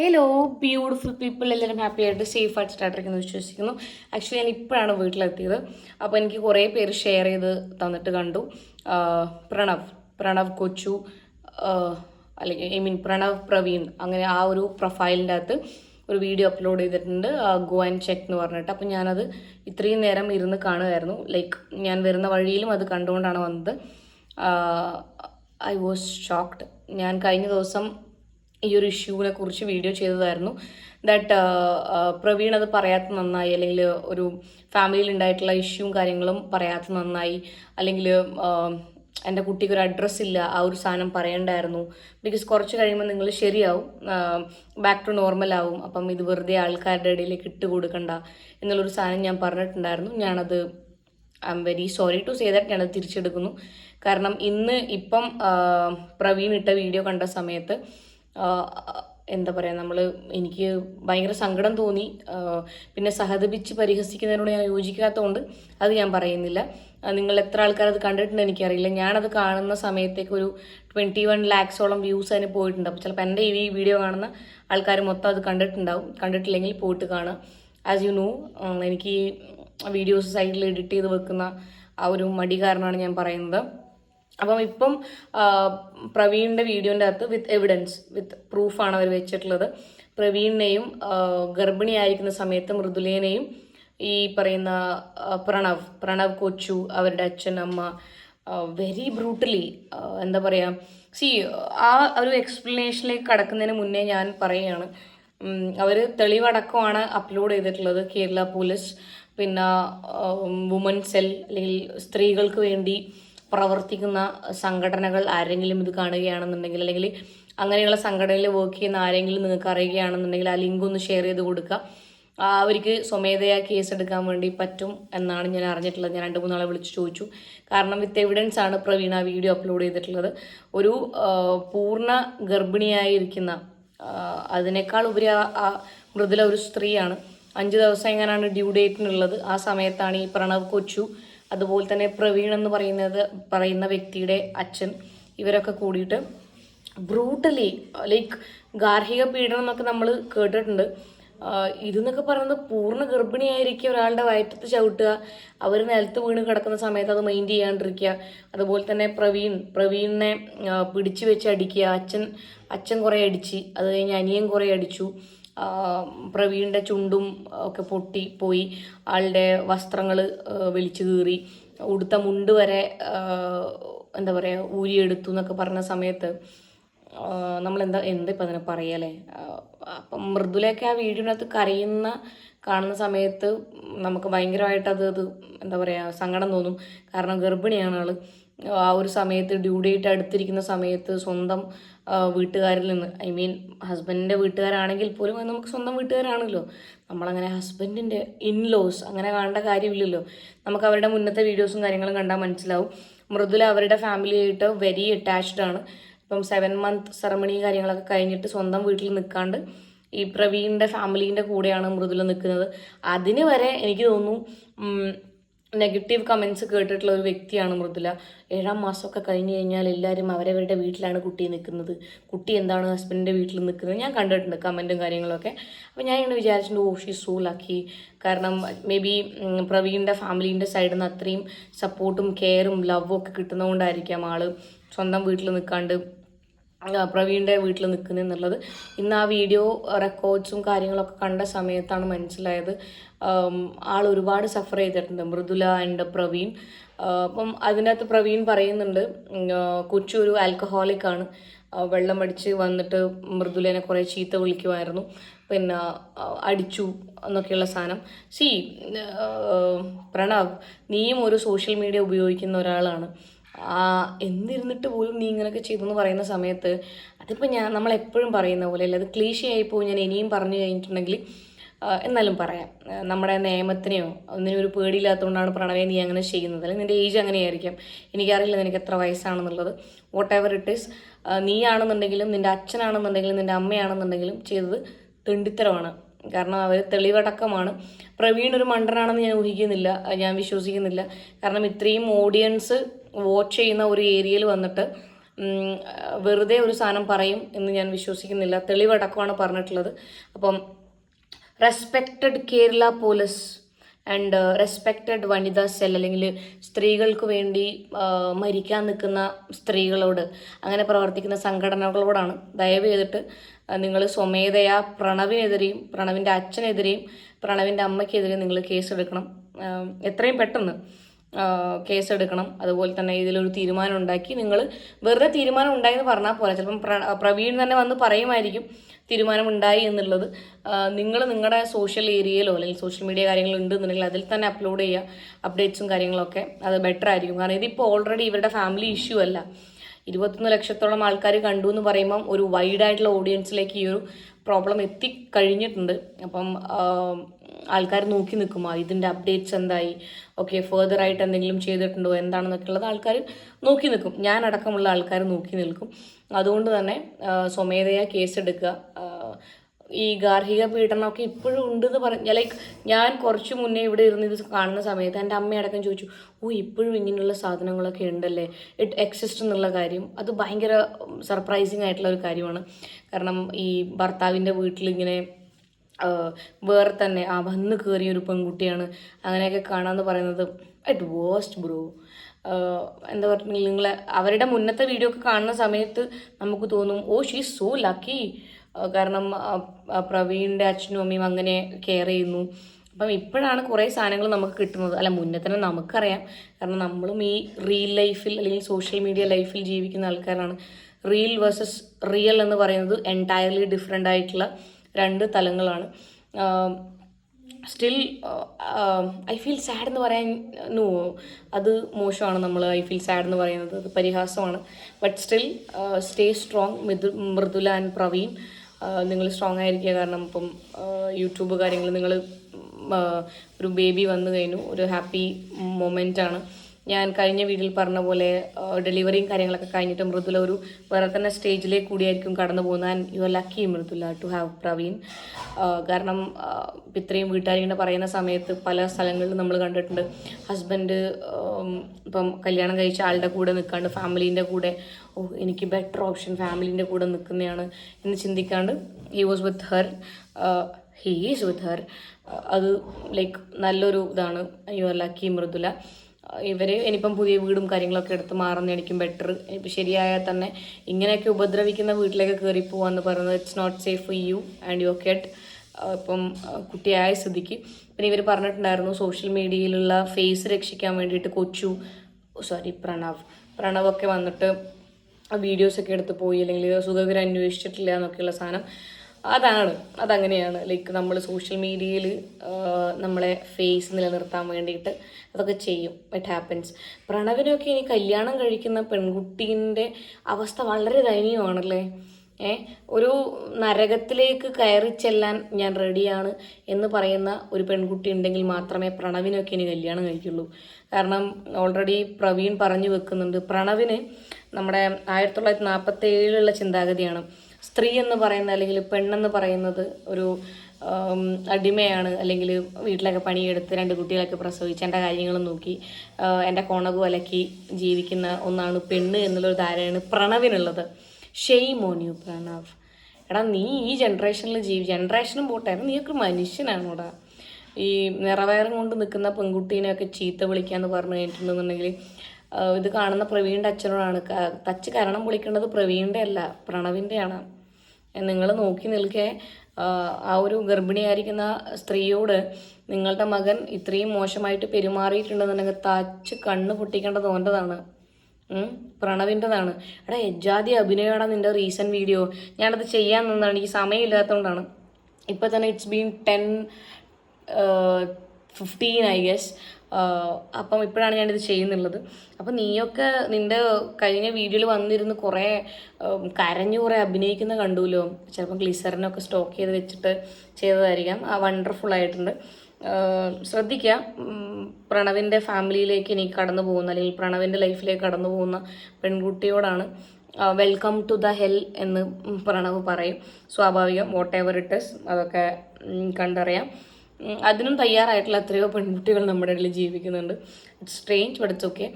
Hello beautiful people എല്ലാവരും happy ആയിട്ട് safe ആയിട്ട് സ്റ്റാർട്ടിരിക്കുന്നു വിശ്വസിക്കുന്നു. ആക്ച്വലി ഞാൻ ഇപ്പോഴാണ് വീട്ടിലെത്തിയത്. അപ്പോൾ എനിക്ക് കുറേ പേര് ഷെയർ ചെയ്ത് തന്നിട്ട് കണ്ടു. പ്രണവ് പ്രണവ് കൊച്ചു അല്ലെങ്കിൽ ഐ മീൻ പ്രണവ് പ്രവീൺ. അങ്ങനെ ആ ഒരു പ്രൊഫൈലിന്റെ അകത്ത് ഒരു വീഡിയോ അപ്ലോഡ് ചെയ്തിട്ടുണ്ട്. ഗോ ആൻഡ് ചെക്ക് എന്ന് പറഞ്ഞിട്ട്. അപ്പം ഞാനത് ഇത്രയും നേരം ഇരുന്ന് കാണുമായിരുന്നു. ലൈക്ക് ഞാൻ വരുന്ന വഴിയിലും അത് കണ്ടുകൊണ്ടാണ് വന്നത്. ഐ വാസ് ഷോക്ക്ഡ് ഞാൻ കഴിഞ്ഞ ദിവസം ഈ ഒരു ഇഷ്യൂവിനെ കുറിച്ച് വീഡിയോ ചെയ്തതായിരുന്നു. ദാറ്റ് പ്രവീൺ അത് പറയാത്ത നന്നായി അല്ലെങ്കിൽ ഒരു ഫാമിലിയിൽ ഉണ്ടായിട്ടുള്ള ഇഷ്യൂവും കാര്യങ്ങളും പറയാത്ത നന്നായി അല്ലെങ്കിൽ എന്റെ കുട്ടിക്ക് ഒരു അഡ്രസ്സ് ഇല്ല ആ ഒരു സാധനം പറയണ്ടായിരുന്നു. ബിക്കോസ് കുറച്ച് കഴിയുമ്പോൾ നിങ്ങൾ ശരിയാവും. ബാക്ക് ടു നോർമൽ ആവും. അപ്പം ഇത് വെറുതെ ആൾക്കാരുടെ ഇടയിലേക്ക് ഇട്ട് കൊടുക്കണ്ട എന്നുള്ളൊരു സാധനം ഞാൻ പറഞ്ഞിട്ടുണ്ടായിരുന്നു. ഞാനത് I'm very sorry to say that ഞാനത് തിരിച്ചെടുക്കുന്നു. കാരണം ഇന്ന് ഇപ്പം പ്രവീൺ ഇട്ട വീഡിയോ കണ്ട സമയത്ത് എന്താ പറയുക നമ്മൾ എനിക്ക് ഭയങ്കര സങ്കടം തോന്നി. പിന്നെ സഹതപിച്ച് പരിഹസിക്കുന്നതിനോട് ഞാൻ യോജിക്കാത്തതുകൊണ്ട് അത് ഞാൻ പറയുന്നില്ല. നിങ്ങൾ എത്ര ആൾക്കാർ അത് കണ്ടിട്ടുണ്ട് എനിക്കറിയില്ല. ഞാനത് കാണുന്ന സമയത്തേക്ക് ഒരു ട്വന്റി വൺ ലാക്സോളം വ്യൂസ് അതിന് പോയിട്ടുണ്ട്. അപ്പോൾ ചിലപ്പോൾ എന്റെ ഈ വീഡിയോ കാണുന്ന ആൾക്കാർ മൊത്തം അത് കണ്ടിട്ടുണ്ടാവും. കണ്ടിട്ടില്ലെങ്കിൽ പോയിട്ട് കാണുക ആസ് യു നോ എനിക്ക് വീഡിയോസ് സൈഡിൽ എഡിറ്റ് ചെയ്ത് വെക്കുന്ന ആ ഒരു മടി കാരണമാണ് ഞാൻ പറയുന്നത്. അപ്പം ഇപ്പം പ്രവീണിന്റെ വീഡിയോന്റെ അകത്ത് വിത്ത് എവിഡൻസ് വിത്ത് പ്രൂഫാണ് അവർ വെച്ചിട്ടുള്ളത്. പ്രവീണിനെയും ഗർഭിണിയായിരിക്കുന്ന സമയത്ത് മൃദുലേനെയും ഈ പറയുന്ന പ്രണവ് പ്രണവ് കൊച്ചു അവരുടെ അച്ഛൻ അമ്മ വെരി ബ്രൂട്ടലി എന്താ പറയുക സി ആ ഒരു എക്സ്പ്ലനേഷനിലേക്ക് കടക്കുന്നതിന് മുന്നേ ഞാൻ പറയുകയാണ്. അവർ തെളിവടക്കമാണ് അപ്ലോഡ് ചെയ്തിട്ടുള്ളത് കേരള പോലീസ് പിന്നെ വുമൻ സെൽ അല്ലെങ്കിൽ സ്ത്രീകൾക്ക് വേണ്ടി പ്രവർത്തിക്കുന്ന സംഘടനകൾ ആരെങ്കിലും ഇത് കാണുകയാണെന്നുണ്ടെങ്കിൽ അല്ലെങ്കിൽ അങ്ങനെയുള്ള സംഘടനയിൽ വർക്ക് ചെയ്യുന്ന ആരെങ്കിലും നിങ്ങൾക്ക് അറിയുകയാണെന്നുണ്ടെങ്കിൽ ആ ലിങ്ക് ഒന്ന് ഷെയർ ചെയ്ത് കൊടുക്കുക. അവർക്ക് സ്വമേധയാ കേസ് എടുക്കാൻ വേണ്ടി പറ്റും എന്നാണ് ഞാൻ അറിഞ്ഞിട്ടുള്ളത്. ഞാൻ രണ്ട് മൂന്നാളെ വിളിച്ച് ചോദിച്ചു. കാരണം വിത്ത് എവിഡൻസ് ആണ് പ്രവീണ വീഡിയോ അപ്ലോഡ് ചെയ്തിട്ടുള്ളത്. ഒരു പൂർണ ഗർഭിണിയായിരിക്കുന്ന അതിനേക്കാൾ ഉപരി മൃദുല ഒരു സ്ത്രീയാണ്. അഞ്ച് ദിവസം എങ്ങനെയാണ് ഡ്യൂ ഡേറ്റിനുള്ളത് ആ സമയത്താണ് ഈ പ്രണവ് കൊച്ചു അതുപോലെ തന്നെ പ്രവീൺ എന്ന് പറയുന്നത് പറയുന്ന വ്യക്തിയുടെ അച്ഛൻ ഇവരൊക്കെ കൂടിയിട്ട് ബ്രൂട്ടലി ലൈക്ക് ഗാർഹിക പീഡനം എന്നൊക്കെ നമ്മൾ കേട്ടിട്ടുണ്ട്. ഇതെന്നൊക്കെ പറയുന്നത് പൂർണ ഗർഭിണിയായിരിക്കുക ഒരാളുടെ വയറ്റത്ത് ചവിട്ടുക അവർ നിലത്ത് വീണ് കിടക്കുന്ന സമയത്ത് അത് മൈൻഡ് ചെയ്യാണ്ടിരിക്കുക. അതുപോലെ തന്നെ പ്രവീൺ പ്രവീണിനെ പിടിച്ചു വെച്ച് അടിക്കുക. അച്ഛൻ അച്ഛൻ കുറേ അടിച്ച് അത് കഴിഞ്ഞ് അനിയൻ കുറേ അടിച്ചു. പ്രവീണിന്റെ ചുണ്ടും ഒക്കെ പൊട്ടി പോയി. ആളുടെ വസ്ത്രങ്ങൾ വലിച്ചു കീറി. ഉടുത്ത മുണ്ട് വരെ എന്താ പറയുക ഊരിയെടുത്തു എന്നൊക്കെ പറഞ്ഞ സമയത്ത് നമ്മൾ എന്താ എന്താ ഇപ്പം അതിനെ പറയല്ലേ അപ്പം മൃദുലയൊക്കെ ആ വീഡിയോനകത്ത് കരയുന്ന കാണുന്ന സമയത്ത് നമുക്ക് ഭയങ്കരമായിട്ട് അത് എന്താ പറയുക സങ്കടം തോന്നും. കാരണം ഗർഭിണിയാണ് ആൾ. ആ ഒരു സമയത്ത് ഡ്യൂ ഡേറ്റ് അടുത്തിരിക്കുന്ന സമയത്ത് സ്വന്തം വീട്ടുകാരിൽ നിന്ന് ഐ മീൻ ഹസ്ബൻഡിന്റെ വീട്ടുകാരാണെങ്കിൽ പോലും അത് നമുക്ക് സ്വന്തം വീട്ടുകാരാണല്ലോ. നമ്മളങ്ങനെ ഹസ്ബൻഡിന്റെ ഇൻലോസ് അങ്ങനെ കാണേണ്ട കാര്യമില്ലല്ലോ. നമുക്ക് അവരുടെ മുന്നത്തെ വീഡിയോസും കാര്യങ്ങളും കണ്ടാൽ മനസ്സിലാവും. മൃദുല അവരുടെ ഫാമിലിയായിട്ട് വെരി അറ്റാച്ച്ഡ് ആണ്. ഇപ്പം സെവൻ മന്ത് സെറമണി കാര്യങ്ങളൊക്കെ കഴിഞ്ഞിട്ട് സ്വന്തം വീട്ടിൽ നിൽക്കാണ്ട് ഈ പ്രവീണിന്റെ ഫാമിലീന്റെ കൂടെയാണ് മൃദുല നിൽക്കുന്നത് അതിന് വരെ എനിക്ക് തോന്നുന്നു നെഗറ്റീവ് കമൻസ് കേട്ടിട്ടുള്ള ഒരു വ്യക്തിയാണ് മൃദുല. ഏഴാം മാസമൊക്കെ കഴിഞ്ഞ് കഴിഞ്ഞാൽ എല്ലാവരും അവരവരുടെ വീട്ടിലാണ് കുട്ടി നിൽക്കുന്നത്. കുട്ടി എന്താണ് ഹസ്ബൻഡിന്റെ വീട്ടിൽ നിൽക്കുന്നത്? ഞാൻ കണ്ടിട്ടുണ്ട് കമന്റും കാര്യങ്ങളൊക്കെ. അപ്പോൾ ഞാൻ ഇങ്ങനെ വിചാരിച്ചിട്ടുണ്ട് ഓ ഷീ സോ ലക്കി കാരണം മേ ബി പ്രവീണിന്റെ ഫാമിലീന്റെ സൈഡിൽ നിന്ന് അത്രയും സപ്പോർട്ടും കെയറും ലവും ഒക്കെ കിട്ടുന്നതുകൊണ്ടായിരിക്കാം ആൾ സ്വന്തം വീട്ടിൽ നിൽക്കാണ്ട് പ്രവീണിന്റെ വീട്ടിൽ നിൽക്കുന്നത് എന്നുള്ളത്. ഇന്ന് ആ വീഡിയോ റെക്കോർഡ്സും കാര്യങ്ങളൊക്കെ കണ്ട സമയത്താണ് മനസ്സിലായത്. ആൾ ഒരുപാട് സഫർ ചെയ്തിട്ടുണ്ട്. മൃദുല ആൻഡ് പ്രവീൺ. അപ്പം അതിനകത്ത് പ്രവീൺ പറയുന്നുണ്ട് കൊച്ചു ഒരു ആൽക്കഹോളിക് ആണ്. വെള്ളം അടിച്ച് വന്നിട്ട് മൃദുലേനെ കുറേ ചീത്ത വിളിക്കുമായിരുന്നു. പിന്നെ അടിച്ചു എന്നൊക്കെയുള്ള സാധനം. സി പ്രണവ് നീയും ഒരു സോഷ്യൽ മീഡിയ ഉപയോഗിക്കുന്ന ഒരാളാണ്. എന്നിരുന്നിട്ട് പോലും നീ ഇങ്ങനെയൊക്കെ ചെയ്തു എന്ന് പറയുന്ന സമയത്ത് അതിപ്പോൾ ഞാൻ നമ്മൾ എപ്പോഴും പറയുന്ന പോലെ അല്ല അത് ക്ലീശയായി പോകും ഞാൻ ഇനിയും പറഞ്ഞു കഴിഞ്ഞിട്ടുണ്ടെങ്കിൽ എന്നാലും പറയാം. നമ്മുടെ നിയമത്തിനെയോ ഒന്നിനും ഒരു പേടിയില്ലാത്തതുകൊണ്ടാണ് പ്രണവേ നീ അങ്ങനെ ചെയ്യുന്നത്. അല്ലെങ്കിൽ നിന്റെ ഏജ് അങ്ങനെയായിരിക്കാം. എനിക്കറിയില്ല നിനക്ക് എത്ര വയസ്സാണെന്നുള്ളത്. വാട്ട് എവർ ഇറ്റ് ഈസ് നീയാണെന്നുണ്ടെങ്കിലും നിന്റെ അച്ഛനാണെന്നുണ്ടെങ്കിലും നിന്റെ അമ്മയാണെന്നുണ്ടെങ്കിലും ചെയ്തത് തെണ്ടിത്തരമാണ്. കാരണം അവർ തെളിവടക്കമാണ്. പ്രവീൺ ഒരു മണ്ടനാണെന്ന് ഞാൻ ഊഹിക്കുന്നില്ല ഞാൻ വിശ്വസിക്കുന്നില്ല. കാരണം ഇത്രയും ഓഡിയൻസ് വാച്ച് ചെയ്യുന്ന ഒരു ഏരിയയിൽ വന്നിട്ട് വെറുതെ ഒരു സാധനം പറയും എന്ന് ഞാൻ വിശ്വസിക്കുന്നില്ല. തെളിവടക്കമാണ് പറഞ്ഞിട്ടുള്ളത്. അപ്പം respected Kerala police and respected വനിതാ സെൽ അല്ലെങ്കിൽ സ്ത്രീകൾക്ക് വേണ്ടി മരിക്കാൻ നിൽക്കുന്ന സ്ത്രീകളോട് അങ്ങനെ പ്രവർത്തിക്കുന്ന സംഘടനകളോടാണ്. ദയവ് ചെയ്തിട്ട് നിങ്ങൾ സ്വമേധയാ പ്രണവിനെതിരെയും പ്രണവിന്റെ അച്ഛനെതിരെയും പ്രണവിന്റെ അമ്മയ്ക്കെതിരെയും നിങ്ങൾ കേസെടുക്കണം എത്രയും പെട്ടെന്ന്. കേസെടുക്കണം. അതുപോലെ തന്നെ ഇതിലൊരു തീരുമാനം ഉണ്ടാക്കി. നിങ്ങൾ വെറുതെ തീരുമാനം ഉണ്ടായെന്ന് പറഞ്ഞാൽ പോലെ ചിലപ്പം പ്രവീൺ തന്നെ വന്ന് പറയുമായിരിക്കും തീരുമാനം ഉണ്ടായി എന്നുള്ളത്. നിങ്ങൾ നിങ്ങളുടെ സോഷ്യൽ ഏരിയയിലോ അല്ലെങ്കിൽ സോഷ്യൽ മീഡിയ കാര്യങ്ങൾ ഉണ്ടെന്നുണ്ടെങ്കിൽ അതിൽ തന്നെ അപ്ലോഡ് ചെയ്യുക അപ്ഡേറ്റ്സും കാര്യങ്ങളൊക്കെ. അത് ബെറ്റർ ആയിരിക്കും. കാരണം ഇതിപ്പോൾ ഓൾറെഡി ഇവരുടെ ഫാമിലി ഇഷ്യൂ അല്ല. ഇരുപത്തൊന്ന് ലക്ഷത്തോളം ആൾക്കാർ കണ്ടു എന്ന് പറയുമ്പം ഒരു വൈഡ് ആയിട്ടുള്ള ഓഡിയൻസിലേക്ക് ഈ ഒരു പ്രോബ്ലം എത്തിക്കഴിഞ്ഞിട്ടുണ്ട് അപ്പം ആൾക്കാർ നോക്കി നിൽക്കും ഇതിന്റെ അപ്ഡേറ്റ്സ് എന്തായി? ഓക്കെ ഫേർദർ ആയിട്ട് എന്തെങ്കിലും ചെയ്തിട്ടുണ്ടോ? എന്താണെന്നൊക്കെ ഉള്ളത് ആൾക്കാർ നോക്കി നിൽക്കും. ഞാൻ അടക്കമുള്ള ആൾക്കാർ നോക്കി നിൽക്കും. അതുകൊണ്ട് തന്നെ സ്വമേധയാ കേസെടുക്കുക ആ, ഈ ഗാർഹിക പീഡനമൊക്കെ ഇപ്പോഴും ഉണ്ടെന്ന് പറഞ്ഞ ലൈക്ക് ഞാൻ കുറച്ച് മുന്നേ ഇവിടെ ഇരുന്ന് ഇത് കാണുന്ന സമയത്ത് എന്റെ അമ്മയടക്കം ചോദിച്ചു ഓ ഇപ്പോഴും ഇങ്ങനെയുള്ള സാധനങ്ങളൊക്കെ ഉണ്ടല്ലേ? ഇറ്റ് എക്സിസ്റ്റ് എന്നുള്ള കാര്യം. അത് ഭയങ്കര സർപ്രൈസിങ് ആയിട്ടുള്ള ഒരു കാര്യമാണ്. കാരണം ഈ ഭർത്താവിന്റെ വീട്ടിലിങ്ങനെ വേറെ തന്നെ ആ വന്ന് കയറിയ ഒരു പെൺകുട്ടിയാണ്. അങ്ങനെയൊക്കെ കാണാമെന്ന് പറയുന്നത് ഇറ്റ് വേസ്റ്റ് ബ്രോ എന്താ പറഞ്ഞിട്ടുണ്ടെങ്കിൽ നിങ്ങൾ അവരുടെ മുന്നത്തെ വീഡിയോ ഒക്കെ കാണുന്ന സമയത്ത് നമുക്ക് തോന്നും ഓ ഷീ സോ ലക്കി കാരണം പ്രവീണിന്റെ അച്ഛനും അമ്മയും അങ്ങനെ കെയർ ചെയ്യുന്നു. അപ്പം ഇപ്പോഴാണ് കുറേ സാധനങ്ങൾ നമുക്ക് കിട്ടുന്നത്. അല്ല മുന്നേ തന്നെ നമുക്കറിയാം. കാരണം നമ്മളും ഈ റിയൽ ലൈഫിൽ അല്ലെങ്കിൽ സോഷ്യൽ മീഡിയ ലൈഫിൽ ജീവിക്കുന്ന ആൾക്കാരാണ്. റിയൽ വേഴ്സസ് റിയൽ എന്ന് പറയുന്നത് എന്റയർലി ഡിഫറെന്റ് ആയിട്ടുള്ള രണ്ട് തലങ്ങളാണ്. സ്റ്റിൽ ഐ ഫീൽ സാഡ് എന്ന് പറയാൻ നോ അത് മോശമാണ് നമ്മൾ ഐ ഫീൽ സാഡ് എന്ന് പറയുന്നത്. അത് പരിഹാസമാണ്. ബട്ട് സ്റ്റിൽ സ്റ്റേ സ്ട്രോങ് മൃദു മൃദുല ആൻഡ് പ്രവീൺ. നിങ്ങൾ സ്ട്രോങ് ആയിരിക്കുക കാരണം ഇപ്പം യൂട്യൂബ് കാര്യങ്ങൾ നിങ്ങൾ ഒരു ബേബി വന്നു കഴിഞ്ഞു ഒരു ഹാപ്പി മൊമെന്റ് ആണ്. ഞാൻ കഴിഞ്ഞ വീഡിയോയിൽ പറഞ്ഞ പോലെ ഡെലിവറിയും കാര്യങ്ങളൊക്കെ കഴിഞ്ഞിട്ട് മൃദുല ഒരു വേറെ തന്നെ സ്റ്റേജിലേക്ക് കൂടിയായിരിക്കും കടന്നു പോകുന്നത്. And you are lucky Mridula to have Praveen കാരണം ഇത്രയും വീട്ടുകാരിങ്ങനെ പറയുന്ന സമയത്ത് പല സ്ഥലങ്ങളിലും നമ്മൾ കണ്ടിട്ടുണ്ട്. ഹസ്ബൻഡ് ഇപ്പം കല്യാണം കഴിച്ച ആളുടെ കൂടെ നിൽക്കാണ്ട് ഫാമിലീന്റെ കൂടെ ഓ എനിക്ക് ബെറ്റർ ഓപ്ഷൻ ഫാമിലിന്റെ കൂടെ നിൽക്കുന്നതാണ് എന്ന് ചിന്തിക്കാണ്ട് he was with her he is with her അത് ലൈക്ക് നല്ലൊരു ഇതാണ്. യു ആർ ലക്കി മൃദുല ഇവർ ഇനിയിപ്പം പുതിയ വീടും കാര്യങ്ങളൊക്കെ എടുത്ത് മാറുന്നതായിരിക്കും ബെറ്റർ ഇപ്പം ശരിയായാൽ തന്നെ ഇങ്ങനെയൊക്കെ ഉപദ്രവിക്കുന്ന വീട്ടിലേക്ക് കയറി പോവാന്ന് പറയുന്നത് it's not safe for you and your kid ഇപ്പം കുട്ടിയായ സ്ഥിതിക്ക്. പിന്നെ ഇവർ പറഞ്ഞിട്ടുണ്ടായിരുന്നു സോഷ്യൽ മീഡിയയിലുള്ള ഫേസ് രക്ഷിക്കാൻ വേണ്ടിയിട്ട് കൊച്ചു സോറി പ്രണവ്. പ്രണവൊക്കെ വന്നിട്ട് വീഡിയോസൊക്കെ എടുത്ത് പോയി അല്ലെങ്കിൽ സുഖകരം അന്വേഷിച്ചിട്ടില്ല എന്നൊക്കെയുള്ള സാധനം. അതാണ് അതങ്ങനെയാണ്. ലൈക്ക് നമ്മൾ സോഷ്യൽ മീഡിയയിൽ നമ്മളെ ഫേസ് നിലനിർത്താൻ വേണ്ടിയിട്ട് അതൊക്കെ ചെയ്യും. ഇറ്റ് ഹാപ്പൻസ് പ്രണവിനൊക്കെ ഇനി കല്യാണം കഴിക്കുന്ന പെൺകുട്ടീന്റെ അവസ്ഥ വളരെ ദയനീയമാണല്ലേ? ഏ ഒരു നരകത്തിലേക്ക് കയറി ചെല്ലാൻ ഞാൻ റെഡിയാണ് എന്ന് പറയുന്ന ഒരു പെൺകുട്ടി ഉണ്ടെങ്കിൽ മാത്രമേ പ്രണവിനൊക്കെ ഇനി കല്യാണം കഴിക്കുള്ളൂ. കാരണം ഓൾറെഡി പ്രവീൺ പറഞ്ഞു വെക്കുന്നുണ്ട്. പ്രണവിന് നമ്മുടെ ആയിരത്തി തൊള്ളായിരത്തി നാൽപ്പത്തി ഏഴിലുള്ള ചിന്താഗതിയാണ്. സ്ത്രീ എന്ന് പറയുന്ന അല്ലെങ്കിൽ പെണ്ണെന്ന് പറയുന്നത് ഒരു അടിമയാണ്. അല്ലെങ്കിൽ വീട്ടിലൊക്കെ പണിയെടുത്ത് രണ്ട് കുട്ടികളൊക്കെ പ്രസവിച്ച് എന്റെ കാര്യങ്ങളും നോക്കി എന്റെ കൊണകു അലക്കി ജീവിക്കുന്ന ഒന്നാണ് പെണ്ണ് എന്നുള്ളൊരു ധാരണയാണ് പ്രണവിനുള്ളത്. ഷെയ്മ് ഓൺ യു പ്രണവ് എടാ നീ ഈ ജനറേഷനിൽ ജീവി ജനറേഷനും പോട്ടെ നീയൊക്കെ മനുഷ്യനാണോടാ. ഈ നിറവയറും കൊണ്ട് നിൽക്കുന്ന പെൺകുട്ടീനെയൊക്കെ ചീത്ത വിളിക്കാന്ന് പറഞ്ഞു കഴിഞ്ഞിട്ടുണ്ടെന്നുണ്ടെങ്കിൽ ഇത് കാണുന്ന പ്രവീണിന്റെ അച്ഛനോടാണ് തച്ച് കരണം വിളിക്കേണ്ടത് പ്രവീണിന്റെ അല്ല പ്രണവിന്റെയാണ് നിങ്ങൾ നോക്കി നിൽക്കെ ആ, ഒരു ഗർഭിണിയായിരിക്കുന്ന സ്ത്രീയോട് നിങ്ങളുടെ മകൻ ഇത്രയും മോശമായിട്ട് പെരുമാറിയിട്ടുണ്ടെന്നുണ്ടെങ്കിൽ തച്ച് കണ്ണ് പൊട്ടിക്കേണ്ടത് ഓന്റെതാണ്. പ്രണവിന്റെതാണ് എടാ എജാതി അഭിനയമാണ് നിന്റെ റീസെന്റ് വീഡിയോ ഞാനത് ചെയ്യാൻ നിന്നാണ് എനിക്ക് സമയമില്ലാത്തതുകൊണ്ടാണ് ഇപ്പോൾ തന്നെ it's been ten fifteen I guess അപ്പം ഇപ്പോഴാണ് ഞാനിത് ചെയ്യുന്നുള്ളത്. അപ്പം നീയൊക്കെ നിന്റെ കഴിഞ്ഞ വീഡിയോയിൽ വന്നിരുന്ന് കുറേ കരഞ്ഞു കുറേ അഭിനയിക്കുന്ന കണ്ടുല്ലോ ചിലപ്പം ഗ്ലിസറിനൊക്കെ സ്റ്റോക്ക് ചെയ്ത് വെച്ചിട്ട് ചെയ്തതായിരിക്കാം. ആ വണ്ടർഫുൾ ആയിട്ടുണ്ട്. ശ്രദ്ധിക്കുക പ്രണവിന്റെ ഫാമിലിയിലേക്ക് ഇനി കടന്നു പോകുന്ന അല്ലെങ്കിൽ പ്രണവിന്റെ ലൈഫിലേക്ക് കടന്നു പോകുന്ന പെൺകുട്ടിയോടാണ് വെൽക്കം ടു ദ ഹെൽ എന്ന് പ്രണവ് പറയും. സ്വാഭാവികം വോട്ട് എവർ ഇറ്റ് ഇസ് അതൊക്കെ കണ്ടറിയാം. അതിനും തയ്യാറായിട്ടുള്ള എത്രയോ പെൺകുട്ടികൾ നമ്മുടെ ഇടയിൽ ജീവിക്കുന്നുണ്ട്. It's strange but it's okay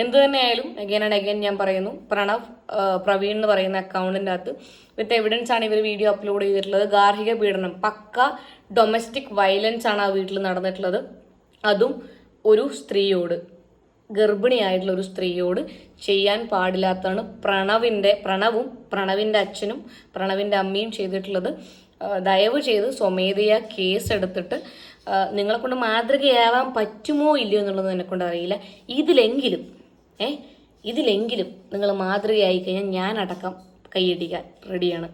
എന്ത് തന്നെയായാലും അഗൈൻ ആൻഡ് അഗൈൻ ഞാൻ പറയുന്നു പ്രണവ് പ്രവീൺ എന്ന് പറയുന്ന അക്കൗണ്ടിന്റെ അകത്ത് വിത്ത് എവിഡൻസ് ആണ് ഇവർ വീഡിയോ അപ്ലോഡ് ചെയ്തിട്ടുള്ളത്. ഗാർഹിക പീഡനം പക്ക ഡൊമസ്റ്റിക് വയലൻസ് ആണ് ആ വീട്ടിൽ നടന്നിട്ടുള്ളത്. അതും ഒരു സ്ത്രീയോട് ഗർഭിണിയായിട്ടുള്ള ഒരു സ്ത്രീയോട് ചെയ്യാൻ പാടില്ലാത്തതാണ് പ്രണവിന്റെ പ്രണവും പ്രണവിന്റെ അച്ഛനും പ്രണവിന്റെ അമ്മയും ചെയ്തിട്ടുള്ളത്. ദയവ് ചെയ്ത് സ്വമേധയാ കേസ് എടുത്തിട്ട് നിങ്ങളെ കൊണ്ട് മാതൃകയാവാൻ പറ്റുമോ ഇല്ലയോ എന്നുള്ളത് എന്നെ കൊണ്ട് അറിയില്ല. ഇതിലെങ്കിലും ഏ ഇതിലെങ്കിലും നിങ്ങൾ മാതൃകയായി കഴിഞ്ഞാൽ ഞാൻ അടക്കം കൈയടിക്കാൻ റെഡിയാണ്